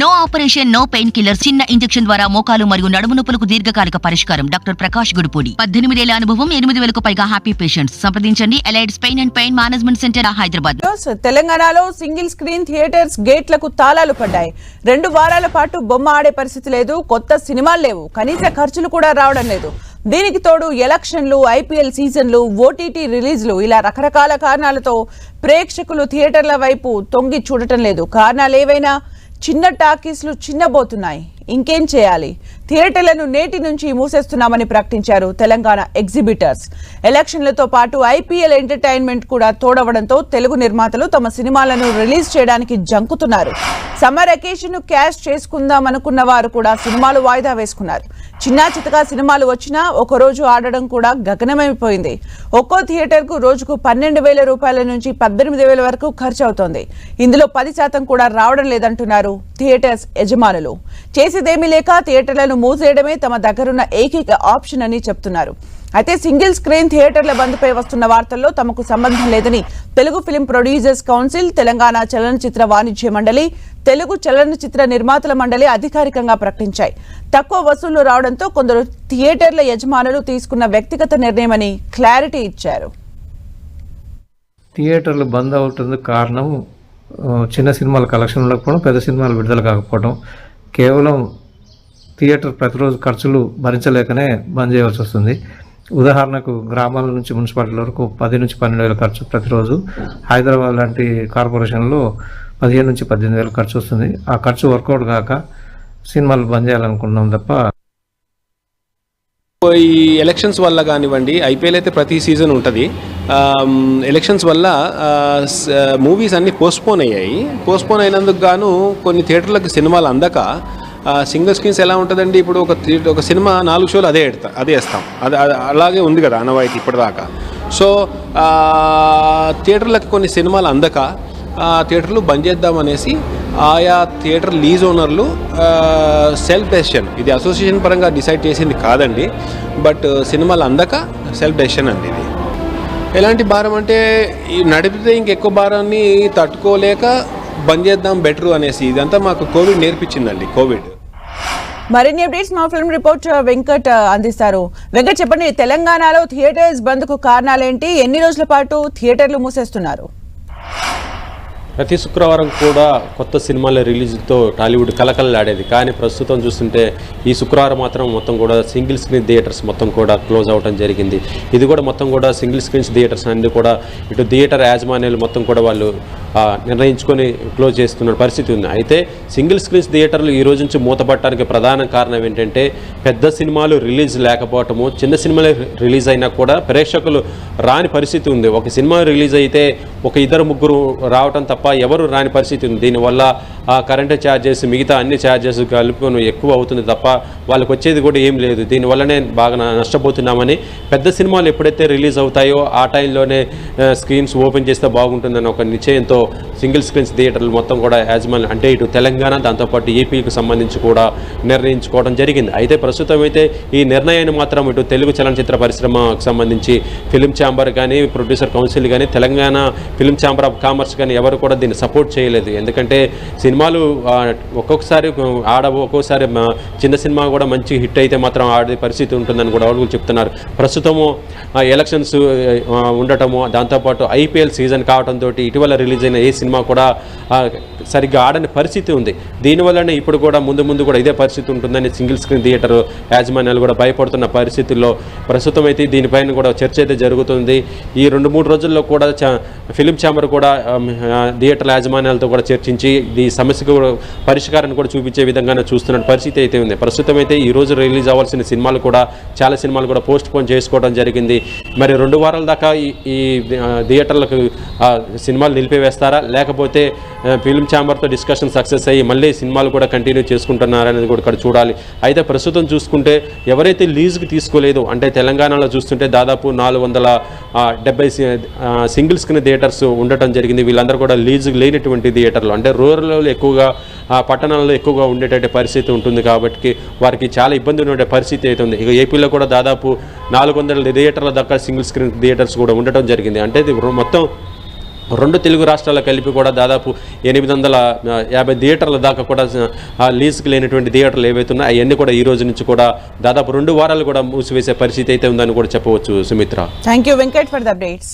No operation no pain killer చిన్న injection ద్వారా మోకాలు మరియు నడుము నొప్పులకు దీర్ఘకాలిక పరిష్కారం. డాక్టర్ ప్రకాష్ గుడిపూడి. పద్దెనిమిదేళ్ళ అనుభవం ఎనిమిది వేలకు పైగా హ్యాపీ పేషెంట్స్. సంప్రదించండి. Allied pain and pain management centre Hyderabad. తెలంగాణలో సింగిల్ స్క్రీన్ థియేటర్స్ గేట్లకు తాళాలు పడ్డాయి. రెండు వారాల పాటు బొమ్మ ఆడే పరిస్థితి లేదు కొత్త సినిమాలు లేవు. కనీస ఖర్చులు కూడా రావడం లేదు. దీనికి తోడు ఎలక్షన్లు ఐపీఎల్ సీజన్లు ఓటీటీ రిలీజ్లు ఇలా రకరకాల కారణాలతో ప్రేక్షకులు థియేటర్ల వైపు తొంగి చూడటం లేదు. కారణాలు ఏవైనా? చిన్న టాకీస్లు చిన్నబోతున్నాయి. ఇంకేం చేయాలి? థియేటర్లను నేటి నుంచి మూసేస్తున్నామని ప్రకటించారు తెలంగాణ ఎగ్జిబిటర్స్. ఎలక్షన్లతో పాటు ఐపీఎల్ ఎంటర్టైన్మెంట్ కూడా తోడవడంతో తెలుగు నిర్మాతలు తమ సినిమాలను రిలీజ్ చేయడానికి జంకుతున్నారు. సమ్మర్ అకేషన్ క్యాష్ చేసుకుందాం అనుకున్న వారు కూడా సినిమాలు వాయిదా వేసుకున్నారు. చిన్నా చితకా సినిమాలు వచ్చినా ఒక రోజు ఆడడం కూడా గగనమైపోయింది. ఒక్కో థియేటర్కు రోజుకు పన్నెండు వేల రూపాయల నుంచి పద్దెనిమిది వేల వరకు ఖర్చు అవుతోంది ఇందులో పది శాతం కూడా రావడం లేదంటున్నారు థియేటర్స్ యజమానులు. చేసేదేమీ లేక థియేటర్లను మూసేయడమే తమ దగ్గరున్న ఏకైక ఆప్షన్ అని చెప్తున్నారు. అయితే సింగిల్ స్క్రీన్ థియేటర్ల బంద్పై వస్తున్న వార్తల్లో తమకు సంబంధం లేదని Telugu film producers council Telangana చలనచిత్ర వాణిజ్య మండలి తెలుగు చలనచిత్ర నిర్మాతల మండలి అధికారికంగా ప్రకటించాయి. తక్కువ వసూళ్ళు రావడంతో కొందరు థియేటర్ల యజమానులు తీసుకున్న వ్యక్తిగత నిర్ణయమని క్లారిటీ ఇచ్చారు. థియేటర్లు బంద్ అవుతుంది కారణం చిన్న సినిమాల కలెక్షన్ ఉండకపోవడం పెద్ద సినిమాలు విడుదల కాకపోవడం. కేవలం థియేటర్ ప్రతిరోజు ఖర్చులు భరించలేకనే బంద్ చేయవలసి వస్తుంది. ఉదాహరణకు గ్రామాల నుంచి మున్సిపాలిటీల వరకు పది నుంచి పన్నెండు వేల ఖర్చు ప్రతిరోజు. హైదరాబాద్ లాంటి కార్పొరేషన్లో పదిహేను నుంచి పద్దెనిమిది వేలు ఖర్చు వస్తుంది. ఆ ఖర్చు వర్కౌట్ కాక సినిమాలు బంద్ చేయాలనుకున్నాం తప్ప ఈ ఎలక్షన్స్ వల్ల కానివ్వండి ఐపీఎల్ అయితే ప్రతి సీజన్ ఉంటుంది. ఎలక్షన్స్ వల్ల మూవీస్ అన్నీ పోస్ట్పోన్ అయ్యాయి. పోస్ట్పోన్ అయినందుకు గాను కొన్ని థియేటర్లకు సినిమాలు అందక సింగిల్ స్క్రీన్స్ ఎలా ఉంటుందండి? ఇప్పుడు ఒక ఒక సినిమా నాలుగు షోలు అదే ఎడతా అదే వేస్తాం. అది అలాగే ఉంది కదా అనవాయితీ ఇప్పటిదాకా. సో థియేటర్లకు కొన్ని సినిమాలు అందక ఆ, థియేటర్లు బంద్ చేద్దామనేసి ఆయా థియేటర్ లీజ్ ఓనర్లు సెల్ఫ్ డెసిషన్ ఇది అసోసియేషన్ పరంగా డిసైడ్ చేసింది కాదండి బట్ సినిమాలు అందక సెల్ఫ్ డెసిషన్ అండి ఇది. ఎలాంటి భారం అంటే ఈ నడిపితే ఇంకెక్కువ భారాన్ని తట్టుకోలేక బంద్ చేద్దాం బెటరు అనేసి ఇదంతా మాకు కోవిడ్ నేర్పించిందండి కోవిడ్. మరిన్ని అప్డేట్స్ మా ఫిల్మ్ రిపోర్ట్ వెంకట్ అందిస్తారు. వెంకట్ చెప్పండి తెలంగాణలో థియేటర్స్ బంద్కు కారణాలేంటి? ఎన్ని రోజుల పాటు థియేటర్లు మూసేస్తున్నారు? ప్రతి శుక్రవారం కూడా కొత్త సినిమాల రిలీజ్తో టాలీవుడ్ కలకలలాడేది కానీ ప్రస్తుతం చూస్తుంటే ఈ శుక్రవారం మాత్రం మొత్తం కూడా సింగిల్ స్క్రీన్ థియేటర్స్ మొత్తం కూడా క్లోజ్ అవ్వడం జరిగింది. ఇది కూడా మొత్తం కూడా సింగిల్ స్క్రీన్స్ థియేటర్స్ అన్ని కూడా ఇటు థియేటర్ యాజమాన్యాలు మొత్తం కూడా వాళ్ళు నిర్ణయించుకొని క్లోజ్ చేస్తున్న పరిస్థితి ఉంది. అయితే సింగిల్ స్క్రీన్స్ థియేటర్లు ఈ రోజు నుంచి మూతపట్టడానికి ప్రధాన కారణం ఏంటంటే పెద్ద సినిమాలు రిలీజ్ లేకపోవటము చిన్న సినిమాలు రిలీజ్ అయినా కూడా ప్రేక్షకులు రాని పరిస్థితి ఉంది. ఒక సినిమా రిలీజ్ అయితే ఒక ఇద్దరు ముగ్గురు రావటం తప్ప ఎవరు రాని పరిస్థితి ఉంది. దీనివల్ల ఆ కరెంటు ఛార్జెస్ మిగతా అన్ని ఛార్జెస్ కలుపుకొని ఎక్కువ అవుతుంది తప్ప వాళ్ళకి వచ్చేది కూడా ఏం లేదు. దీనివల్లనే బాగా నష్టపోతున్నామని పెద్ద సినిమాలు ఎప్పుడైతే రిలీజ్ అవుతాయో ఆ టైంలోనే స్క్రీన్స్ ఓపెన్ చేస్తే బాగుంటుందని ఒక నిశ్చయంతో సింగిల్ స్క్రీన్స్ థియేటర్లు మొత్తం కూడా యాజమాన్యం అంటే ఇటు తెలంగాణ దాంతోపాటు ఏపీకి సంబంధించి కూడా నిర్ణయించుకోవడం జరిగింది. అయితే ప్రస్తుతం అయితే ఈ నిర్ణయాన్ని మాత్రం ఇటు తెలుగు చలనచిత్ర పరిశ్రమకు సంబంధించి ఫిలిం ఛాంబర్ కానీ ప్రొడ్యూసర్ కౌన్సిల్ కానీ Telangana film chamber of commerce కానీ ఎవరు కూడా దీన్ని సపోర్ట్ చేయలేదు. ఎందుకంటే సినిమాలు ఒక్కొక్కసారి ఆడ ఒక్కొక్కసారి చిన్న సినిమా కూడా మంచి హిట్ అయితే మాత్రం ఆడే పరిస్థితి ఉంటుందని కూడా వాళ్ళు చెప్తున్నారు. ప్రస్తుతము ఎలక్షన్స్ ఉండటము దాంతోపాటు ఐపీఎల్ సీజన్ కావడంతో ఇటీవల రిలీజ్ అయిన ఏ సినిమా కూడా సరిగ్గా ఆడని పరిస్థితి ఉంది. దీనివల్లనే ఇప్పుడు కూడా ముందు ముందు కూడా ఇదే పరిస్థితి ఉంటుందని సింగిల్ స్క్రీన్ థియేటర్ యాజమాన్యాలు కూడా భయపడుతున్న పరిస్థితుల్లో ప్రస్తుతం అయితే దీనిపైన కూడా చర్చ అయితే జరుగుతుంది. ఈ రెండు మూడు రోజుల్లో కూడా ఫిలిం ఛాంబర్ కూడా థియేటర్ థియేటర్ల యాజమాన్యాలతో కూడా చర్చించి ఈ సమస్యకు పరిష్కారాన్ని కూడా చూపించే విధంగానే చూస్తున్న పరిస్థితి అయితే ఉంది. ప్రస్తుతం అయితే ఈ రోజు రిలీజ్ అవ్వాల్సిన సినిమాలు కూడా చాలా సినిమాలు కూడా పోస్ట్ పోన్ చేసుకోవడం జరిగింది. మరి రెండు వారాల దాకా ఈ థియేటర్లకు సినిమాలు నిలిపివేస్తారు లేకపోతే ఫిల్మ్ ఛాంబర్తో డిస్కషన్ సక్సెస్ అయ్యి మళ్ళీ సినిమాలు కూడా కంటిన్యూ చేసుకుంటున్నారా అనేది కూడా ఇక్కడ చూడాలి. అయితే ప్రస్తుతం చూసుకుంటే ఎవరైతే లీజుకి తీసుకోలేదు అంటే తెలంగాణలో చూస్తుంటే దాదాపు నాలుగు వందల డెబ్బై సింగిల్ స్క్రీన్ థియేటర్స్ ఉండటం జరిగింది. వీళ్ళందరూ కూడా లీజుకు లేనటువంటి థియేటర్లు. అంటే రూరల్లో ఎక్కువగా పట్టణాల్లో ఎక్కువగా ఉండేటటువంటి పరిస్థితి ఉంటుంది కాబట్టి వారికి చాలా ఇబ్బంది ఉండే పరిస్థితి అయితే ఉంది. ఇక ఏపీలో కూడా దాదాపు నాలుగు వందల థియేటర్ల దాకా సింగిల్ స్క్రీన్ థియేటర్స్ కూడా ఉండటం జరిగింది. అంటే మొత్తం రెండు తెలుగు రాష్ట్రాలు కలిపి కూడా దాదాపు ఎనిమిది వందల యాభై థియేటర్ల దాకా కూడా ఆ లేనటువంటి థియేటర్లు ఏవైతే ఉన్నాయో అవన్నీ కూడా ఈ రోజు నుంచి కూడా దాదాపు రెండు వారాలు కూడా మూసివేసే పరిస్థితి అయితే ఉందని కూడా చెప్పవచ్చు Sumitra. Thank you Venkat for the updates